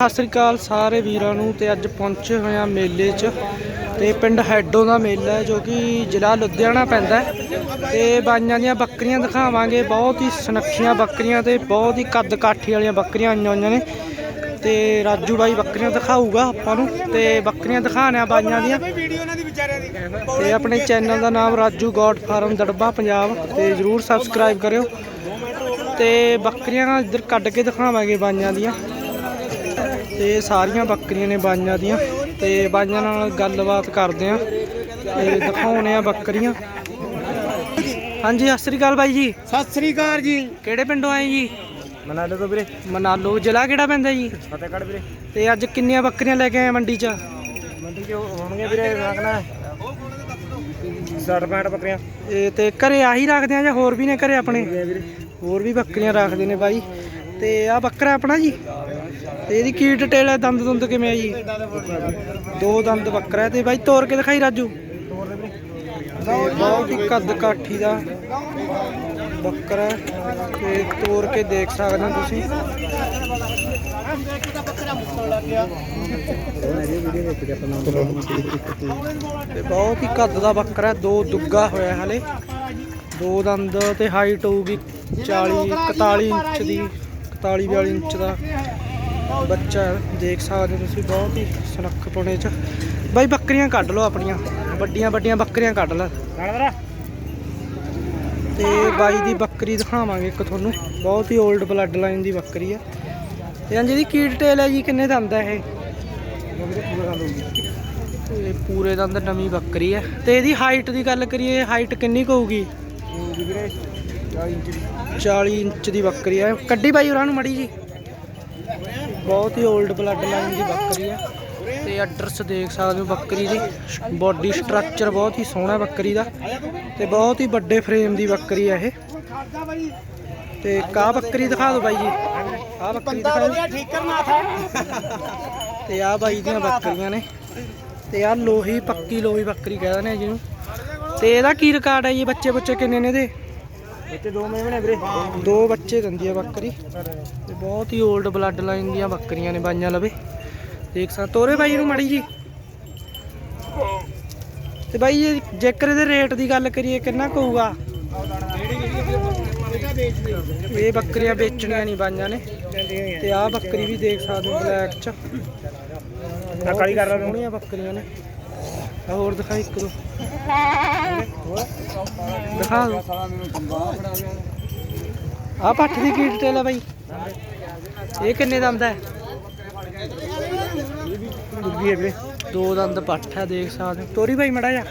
ਸਤਿ ਸ੍ਰੀ ਅਕਾਲ ਸਾਰੇ ਵੀਰਾਂ ਨੂੰ ਤੇ ਅੱਜ ਪਹੁੰਚੇ ਹੋਏ ਆ ਮੇਲੇ 'ਚ ਤੇ ਪਿੰਡ ਹੈਡੋ ਦਾ ਮੇਲਾ ਹੈ ਜੋ ਕਿ ਜ਼ਿਲ੍ਹਾ ਲੁਧਿਆਣਾ ਪੈਂਦਾ ਹੈ। ਤੇ ਬਾਈਆਂ ਦੀਆਂ ਬੱਕਰੀਆਂ ਦਿਖਾਵਾਂਗੇ, ਬਹੁਤ ਹੀ ਸੁਨੱਖੀਆਂ ਬੱਕਰੀਆਂ ਤੇ ਬਹੁਤ ਹੀ ਕੱਦ ਕਾਠੀ ਵਾਲੀਆਂ ਬੱਕਰੀਆਂ ਆਈਆਂ ਹੋਈਆਂ ਨੇ। ਤੇ ਰਾਜੂ ਬਾਈ ਬੱਕਰੀਆਂ ਦਿਖਾਊਗਾ ਆਪਾਂ ਨੂੰ ਤੇ ਬੱਕਰੀਆਂ ਦਿਖਾਣਿਆ ਬਾਈਆਂ ਦੀਆਂ। ਵੀਡੀਓ ਤੇ ਆਪਣੇ ਚੈਨਲ ਦਾ ਨਾਮ ਰਾਜੂ ਗੋਡ ਫਾਰਮ ਦੜਬਾ ਪੰਜਾਬ ਤੇ ਜਰੂਰ ਸਬਸਕ੍ਰਾਈਬ ਕਰਿਓ। ਤੇ ਬੱਕਰੀਆਂ ਇੱਧਰ ਕੱਢ ਕੇ ਦਿਖਾਵਾਂਗੇ ਬਾਈਆਂ ਦੀਆਂ। ਤੇ ਸਾਰੀਆਂ ਬੱਕਰੀਆਂ ਨੇ ਬਾਈਆਂ ਦੀਆਂ ਤੇ ਬਾਈਆਂ ਨਾਲ ਗੱਲਬਾਤ ਕਰਦੇ ਆ ਤੇ ਦਿਖਾਉਣੇ ਆ ਬੱਕਰੀਆਂ। ਹਾਂਜੀ ਸਤਿ ਸ੍ਰੀ ਅਕਾਲ ਬਾਈ ਜੀ। ਸਤਿ ਸ੍ਰੀ ਅਕਾਲ ਜੀ। ਕਿਹੜੇ ਪਿੰਡੋਂ ਆਏ ਜੀ? ਮਨਾ ਲਓ ਵੀਰੇ। ਮਨਾਲੋ ਜ਼ਿਲ੍ਹਾ ਕਿਹੜਾ ਪੈਂਦਾ ਜੀ? ਫਤਿਹਗੜ੍ਹ ਵੀਰੇ। ਤੇ ਅੱਜ ਕਿੰਨੀਆਂ ਬੱਕਰੀਆਂ ਲੈ ਕੇ ਆਏ ਮੰਡੀ 'ਚ? ਮੰਡੀ ਚ ਹੋਣਗੇ ਵੀਰੇ ਰੱਖਣਾ 60 65 ਬੱਕਰੀਆਂ। ਇਹ ਤੇ ਘਰੇ ਆਹੀ ਰੱਖਦੇ ਆ ਜਾਂ ਹੋਰ ਵੀ ਨੇ ਘਰੇ ਆਪਣੇ? ਹੋਰ ਵੀ ਬੱਕਰੀਆਂ ਰੱਖਦੇ ਨੇ ਬਾਈ। ਤੇ ਆ ਬੱਕਰਾ ਆਪਣਾ ਜੀ। ਤੇ ਇਹਦੀ ਕੀ ਡਿਟੇਲ ਹੈ, ਦੰਦ ਦੁੰਦ ਕਿਵੇਂ ਆ ਜੀ? ਦੋ ਦੰਦ ਬੱਕਰਾ ਹੈ ਤੇ ਬਾਈ ਤੋਰ ਕੇ ਦਿਖਾਈ ਰਾਜੂ। ਬਹੁਤ ਹੀ ਕੱਦ ਕਾਠੀ ਦਾ ਬੱਕਰਾ ਹੈ। ਤੇ ਤੋੜ ਕੇ ਦੇਖ ਸਕਦੇ ਹੋ ਤੁਸੀਂ। ਤੇ ਬਹੁਤ ਹੀ ਕੱਦ ਦਾ ਬੱਕਰਾ ਦੋ ਦੁੱਗਾ ਹੋਇਆ ਹਲੇ। ਦੋ ਦੰਦ ਤੇ ਹਾਈਟ ਹੋਊਗੀ 40 41 ਇੰਚ ਦੀ। 41 42 ਇੰਚ ਦਾ ਬੱਚਾ ਦੇਖ ਸਕਦੇ ਹੋ ਤੁਸੀਂ ਬਹੁਤ ਹੀ ਸੁਨੱਖ ਪੁਣੇ ਚ। ਬਾਈ ਬੱਕਰੀਆਂ ਕੱਢ ਲਓ ਆਪਣੀਆਂ। ਵੱਡੀਆਂ ਵੱਡੀਆਂ ਬੱਕਰੀਆਂ ਕੱਢ ਲੈ। ਤੇ ਬਾਈ ਦੀ ਬੱਕਰੀ ਦਿਖਾਵਾਂਗੇ ਇੱਕ ਤੁਹਾਨੂੰ। ਬਹੁਤ ਹੀ 올ਡ ਬਲੱਡ ਲਾਈਨ ਦੀ ਬੱਕਰੀ ਆ। ਤੇ ਹਾਂਜੀ ਇਹਦੀ ਕੀ ਡਿਟੇਲ ਹੈ ਜੀ? ਕਿੰਨੇ ਦੰਦ ਹੈ ਇਹ? ਇਹ ਪੂਰੇ ਦੰਦ ਨਵੀਂ ਬੱਕਰੀ ਹੈ। ਤੇ ਇਹਦੀ ਹਾਈਟ ਦੀ ਗੱਲ ਕਰੀਏ ਹਾਈਟ ਕਿੰਨੀ ਕੁ ਹੋਊਗੀ? 40 ਇੰਚ ਦੀ 40 ਇੰਚ ਦੀ ਬੱਕਰੀ ਹੈ ਕੱਢੀ ਬਾਈ ਉਹਨਾਂ ਨੂੰ ਮੜੀ ਜੀ। ਬਹੁਤ ਹੀ 올ਡ ਬਲੱਡ ਲਾਈਨ ਦੀ ਬੱਕਰੀ ਹੈ ਤੇ ਐਡਰੈਸ ਦੇਖ ਸਕਦੇ ਹੋ ਬੱਕਰੀ ਦੀ। ਬਾਡੀ ਸਟਰਕਚਰ ਬਹੁਤ ਹੀ ਸੋਹਣਾ ਬੱਕਰੀ ਦਾ। ਤੇ ਬਹੁਤ ਹੀ ਵੱਡੇ ਫਰੇਮ ਦੀ ਬੱਕਰੀ ਹੈ ਇਹ। ਤੇ ਕਾ ਬੱਕਰੀ ਦਿਖਾ ਦਿਓ ਬਾਈ ਜੀ। ਆ ਬੱਕਰੀ ਦਿਖਾ ਦਿਓ। ਠੀਕ ਕਰਨਾ ਥਾ ਤੇ ਆ ਬਾਈ ਦੀਆਂ ਬੱਕਰੀਆਂ ਨੇ। ਤੇ ਆ ਲੋਹੀ ਪੱਕੀ ਲੋਹੀ ਬੱਕਰੀ ਕਹਿੰਦੇ ਨੇ ਜਿਹਨੂੰ। ਤੇ ਇਹਦਾ ਕੀ ਰਿਕਾਰਡ ਹੈ ਜੀ? ਬੱਚੇ ਬੱਚੇ ਕਿੰਨੇ ਨੇ ਇਹਦੇ? ਇੱਥੇ ਦੋ ਨੇ ਵੀਰੇ। ਦੋ ਬੱਚੇ ਦਿੰਦੀ ਆ ਬੱਕਰੀ। ਤੇ ਬਹੁਤ ਹੀ 올ਡ ਬਲੱਡ ਲਾਈਨ ਦੀਆਂ ਬੱਕਰੀਆਂ ਨੇ ਬਾਈਆਂ ਲਵੇ। ਦੇਖ ਸਕ ਤੋਰੇ ਬਾਈ ਨੂੰ ਮੜੀ ਜੀ। ਤੇ ਬਾਈ ਜੇ ਜੇਕਰ ਇਹਦੇ ਰੇਟ ਦੀ ਗੱਲ ਕਰੀਏ ਕਿੰਨਾ ਕੁ ਹੋਊਗਾ? ਇਹ ਬੱਕਰੀਆਂ ਵੇਚਣੀਆਂ ਨਹੀਂ ਬਾਈਆਂ ਨੇ। ਤੇ ਆਹ ਬੱਕਰੀ ਵੀ ਦੇਖ ਸਕਦੇ ਹੋ ਬਲੈਕ ਚ। ਆ ਕਾਲੀ ਕਰ ਰਹਾ ਸੋਹਣੀਆਂ ਬੱਕਰੀਆਂ ਨੇ। ਹੋਰ ਦਿਖਾਈ ਇੱਕ ਦੋ। ਦਿਖਾ ਦੋ ਆਹ ਪੱਠ ਦੀ ਕੀ ਡਿਟੇਲ ਹੈ ਬਾਈ? ਇਹ ਕਿੰਨੇ ਦੰਦ ਹੈ ਦੁੱਗੀ ਹੈ ਵੀਰੇ ਦੋ ਦੰਦ ਪੱਠ ਹੈ ਦੇਖ ਸਕਦੇ ਹੋ। ਤੋਰੀ ਬਾਈ ਮੜਾ ਜਾ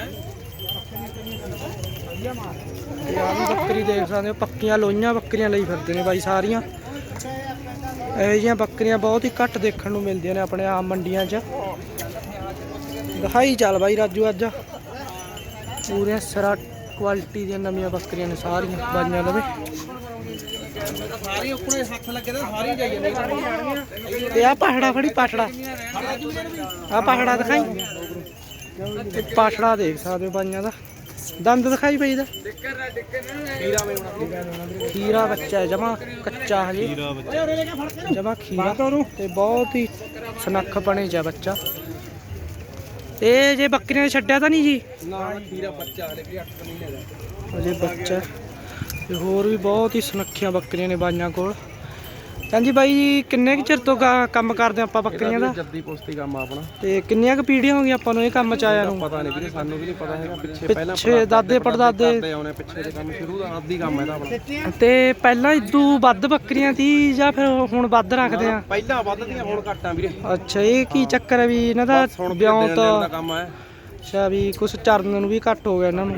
ਤੇ ਆਹ ਵੀ ਬੱਕਰੀ ਦੇਖ ਸਕਦੇ ਹੋ, ਪੱਕੀਆਂ ਲੋਈਆਂ ਬੱਕਰੀਆਂ ਲਈ ਫਿਰਦੇ ਨੇ ਬਾਈ ਸਾਰੀਆਂ। ਇਹੋ ਜਿਹੀਆਂ ਬੱਕਰੀਆਂ ਬਹੁਤ ਹੀ ਘੱਟ ਦੇਖਣ ਨੂੰ ਮਿਲਦੀਆਂ ਨੇ ਆਪਣੇ ਆਮ ਮੰਡੀਆਂ 'ਚ। ਦਿਖਾਈ ਚੱਲ ਬਾਈ ਰਾਜੂ ਅੱਜ। ਪੂਰੇ ਸਰਾ ਕੁਆਲਿਟੀ ਦੀਆਂ ਨਵੀਆਂ ਬੱਕਰੀਆਂ ਨੇ ਸਾਰੀਆਂ ਬਾਈਆਂ ਲਵੇ। ਸਾਰੀ ਹੱਥ ਲੱਗੇ ਤਾਂ ਸਾਰੀ ਆ ਪਾਹੜਾ ਫੜੀ ਪਾਠੜਾ ਆ ਪਾਹੜਾ ਦਿਖਾਈ। ਤੇ ਪਾਠੜਾ ਦੇਖ ਸਕਦੇ ਹੋ ਬਾਈਆਂ ਦਾ। ਦੰਦ ਦਿਖਾਈ ਪਈ ਦਾ। ਖੀਰਾ ਬੱਚਾ ਜਮਾ ਕੱਚਾ ਹਜੇ। ਜਮਾ ਖੀਰਾ। ਤੇ ਬਹੁਤ ਹੀ ਸੁਨੱਖ ਚ ਹੈ ਬੱਚਾ। ਤੇ ਜੇ ਬੱਕਰੀਆਂ ਨੇ ਛੱਡਿਆ ਤਾਂ ਨਹੀਂ ਜੀ? ਨਾ ਵੀਰਾ ਬੱਚਾ ਹਲੇ ਵੀ 8 ਮਹੀਨੇ ਦਾ। ਅਜੇ ਬੱਚਾ। ਤੇ ਹੋਰ ਵੀ ਬਹੁਤ ਹੀ ਸੁਨੱਖੀਆਂ ਬੱਕਰੀਆਂ ਨੇ ਬਾਈਆਂ ਕੋਲ। ਹਾਂਜੀ ਬਾਈ ਜੀ ਕਿੰਨੇ ਕੁ ਚਿਰ ਤੋਂ ਕੰਮ ਕਰਦੇ ਆਪਾਂ ਬੱਕਰੀਆਂ ਦਾ? ਜੱਦੀ ਪੁਸਤੀ ਕੰਮ ਆ ਆਪਣਾ। ਤੇ ਕਿੰਨੀਆਂ ਕੁ ਪੀੜ੍ਹੀਆਂ ਹੋ ਗਈਆਂ ਆਪਾਂ ਨੂੰ ਇਹ ਕੰਮ ਚ ਆਇਆ ਨੂੰ? ਪਤਾ ਨਹੀਂ ਵੀਰੇ ਸਾਨੂੰ ਵੀ ਨਹੀਂ ਪਤਾ ਹੈਗਾ। ਪਿੱਛੇ ਪਹਿਲਾਂ ਪਿੱਛੇ ਦਾਦੇ ਪੜਦਾਦੇ। ਕਰਦੇ ਆਉਣੇ ਪਿੱਛੇ ਦੇ ਕੰਮ ਸ਼ੁਰੂ ਦਾ ਆਦੀ ਕੰਮ ਹੈ ਇਹਦਾ ਆਪਣਾ। ਤੇ ਪਹਿਲਾਂ ਇਦੋਂ ਵੱਧ ਬੱਕਰੀਆਂ ਸੀ ਜਾਂ ਫਿਰ ਹੁਣ ਵੱਧ ਰੱਖਦੇ ਆ? ਪਹਿਲਾਂ ਵੱਧਦੀਆਂ ਹੁਣ ਘਟਾਂ ਵੀਰੇ। ਅੱਛਾ ਇਹ ਕੀ ਚੱਕਰ ਹੈ ਵੀ ਇਹਨਾਂ ਦਾ ਹੁਣ ਵਿਆਹ ਦਾ ਤਾਂ ਕੰਮ ਹੈ ਅੱਛਾ ਵੀ ਕੁਝ ਚਰਨ ਨੂੰ ਵੀ ਘੱਟ ਹੋ ਗਿਆ ਇਹਨਾਂ ਨੂੰ।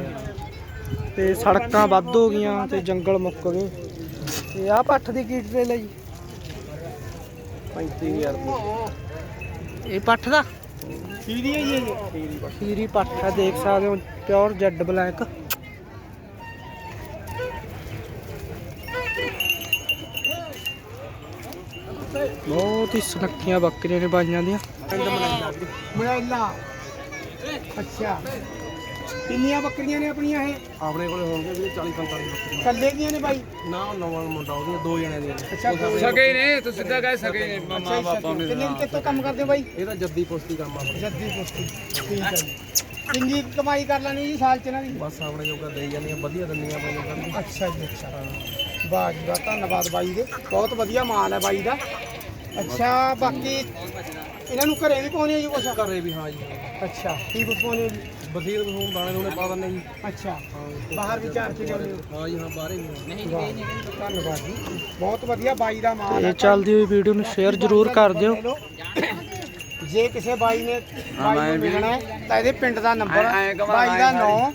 ਤੇ ਸੜਕਾਂ ਵੱਧ ਹੋ ਗਈਆਂ ਤੇ ਜੰਗਲ ਮੁੱਕ ਗਏ। ਤੇ ਆਹ ਪੱਠ ਦੀ ਕੀ ਡਿਟੇਲ ਹੈ ਜੀ? 35000 ਰੁਪਏ ਇਹ ਪੱਠ ਦਾ? ਸੀਰੀ ਹੈ ਜੀ ਇਹ। ਖੀਰੀ ਪੱਠ। ਹੈ ਦੇਖ ਸਕਦੇ ਹੋ ਪਿਓਰ ਜੈਡ ਬਲੈਕ ਬਹੁਤ ਹੀ ਸੁਨੱਖੀਆਂ ਬੱਕਰੀਆਂ ਨੇ ਬਾਈਆਂ ਦੀਆਂ। ਮਨਾਇਲਾ ਅੱਛਾ। ਕਿੰਨੀਆਂ ਬੱਕਰੀਆਂ ਨੇ ਆਪਣੀਆਂ ਇਹ? ਆਪਣੇ ਕੋਲੇ ਹੋਣਗੇ ਵੀਰੇ 40 45 ਬੱਕਰੀਆਂ। ਕੱਲੇ ਦੀਆਂ ਨੇ ਬਾਈ? ਨਾ ਉਹ ਨਵਾਂ ਮੁੰਡਾ ਉਹਦੀਆਂ ਦੋ ਜਣਿਆਂ ਦੀਆਂ। ਨੇ। ਅੱਛਾ ਦੋ- ਸਕੇ ਨੇ ਤੂੰ ਸਿੱਧਾ ਕਹਿ ਸਕੇ ਨੇ ਮਾਂ ਅੱਛਾ, ਬਾਪਾ ਨੇ ਕਿੰਨੇ ਕੁ ਚਿਰ ਤੋਂ ਕੰਮ ਕਰਦੇ ਹੋ ਬਾਈ? ਇਹ ਤਾਂ ਜੱਦੀ ਪੁਸ਼ਤੀ ਕੰਮ ਆ। ਆਪਣੇ। ਜੱਦੀ ਪੁਸ਼ਤੀ ਠੀਕ ਹੈ ਜੀ। ਕਿੰਨੀ ਕੁ ਕਮਾਈ ਕਰ ਲੈਣੀ ਜੀ ਸਾਲ ਚ ਇਹਨਾਂ ਦੀ? ਬਸ ਆਪਣੇ ਜੋਗਾ ਦੇਈ ਜਾਂਦੀਆਂ ਵਧੀਆ ਦਿੰਦੀਆਂ ਆਪਣੇ ਜੋਗਾ ਵੀ। ਅੱਛਾ ਜੀ ਅੱਛਾ। ਵਾਹ ਜੀ ਵਾਹ ਧੰਨਵਾਦ ਬਾਈ ਦੇ। ਬਹੁਤ ਵਧੀਆ ਮਾਲ ਹੈ ਬਾਈ ਦਾ। ਅੱਛਾ ਬਾਕੀ ਇਹਨਾਂ ਨੂੰ ਘਰੇ ਵੀ ਪਾਉਣੇ ਆ ਜੀ ਕੁਛ? ਘਰੇ ਵੀ ਹਾਂ ਜੀ। ਅੱਛਾ ਕੀ ਕੁਛ ਪਾਉਣੇ ਹੋ ਜੀ। ਬਸੀਰ ਬਸੂਨ ਦਾਣੇ ਦੂਣੇ ਪਾ ਦਿੰਦੇ ਜੀ। ਅੱਛਾ। ਹਾਂ ਬਾਹਰ ਵੀ ਚਾਰ ਕੇ ਲਿਆਉਂਦੇ ਹੋ। ਹਾਂ ਜੀ ਹਾਂ ਬਾਹਰੇ ਵੀ ਵਾਹ, ਧੰਨਵਾਦ ਜੀ। ਬਹੁਤ ਵਧੀਆ ਬਾਈ ਦਾ ਮਾਲ ਤੇ ਹੈ। ਚੱਲਦੀ ਹੋਈ ਵੀਡੀਓ ਨੂੰ ਸ਼ੇਅਰ ਜ਼ਰੂਰ ਕਰ ਦਿਓ। ਜੇ ਕਿਸੇ ਬਾਈ ਨੇ ਬਾਈ ਨੂੰ ਮਿਲਣਾ ਹੈ ਤਾਂ ਇਹਦੇ ਪਿੰਡ ਦਾ ਨੰਬਰ ਬਾਈ ਦਾ ਐਂ ਨਾਂ।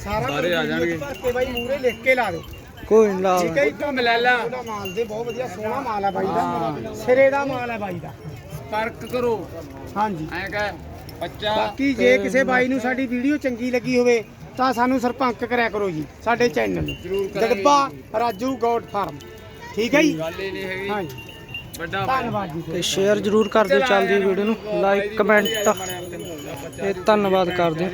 ਸਾਰਾ ਸਾਰੇ ਆ ਜਾਣਗੇ। ਕੇ ਬਾਈ ਮੂਰੇ ਲਿਖ ਕੇ ਲਾ ਦਿਓ। ਕੋਈ ਨੀ ਲਾ ਠੀਕ ਹੈ ਜੀ ਤਾਂ ਮਲੈਲਾ ਉਹਦਾ ਮਾਲ ਦੇ ਬਹੁਤ ਵਧੀਆ ਸੋਹਣਾ ਮਾਲ ਹੈ ਬਾਈ ਦਾ। ਸਿਰੇ ਦਾ ਮਾਲ ਹੈ ਬਾਈ ਦਾ। ਫ਼ਰਕ ਕਰੋ। ਹਾਂਜੀ। ਐਂ ਕਹਿ। ਬੱਚਾ ਬਾਕੀ ਜੇ ਕਿਸੇ ਬਾਈ ਨੂੰ ਸਾਡੀ ਵੀਡੀਓ ਚੰਗੀ ਲੱਗੀ ਹੋਵੇ ਤਾਂ ਸਾਨੂੰ ਸਰਪੰਚ ਕਰਿਆ ਕਰੋ ਜੀ ਸਾਡੇ ਚੈਨਲ। ਨੂੰ ਜਗਬਾ ਰਾਜੂ ਗੋਡ ਫਾਰਮ। ਠੀਕ ਹੈ ਜੀ? ਗੱਲ ਹੀ ਨਹੀਂ ਹੈਗੀ। ਹਾਂਜੀ। ਵੱਡਾ ਧੰਨਵਾਦ ਜੀ ਤੇ ਸ਼ੇਅਰ ਜ਼ਰੂਰ ਕਰ ਦਿਓ ਚੱਲਦੀ ਵੀਡੀਓ ਨੂੰ ਲਾਈਕ ਕਮੈਂਟ ਤੇ ਧੰਨਵਾਦ ਕਰ ਦਿਓ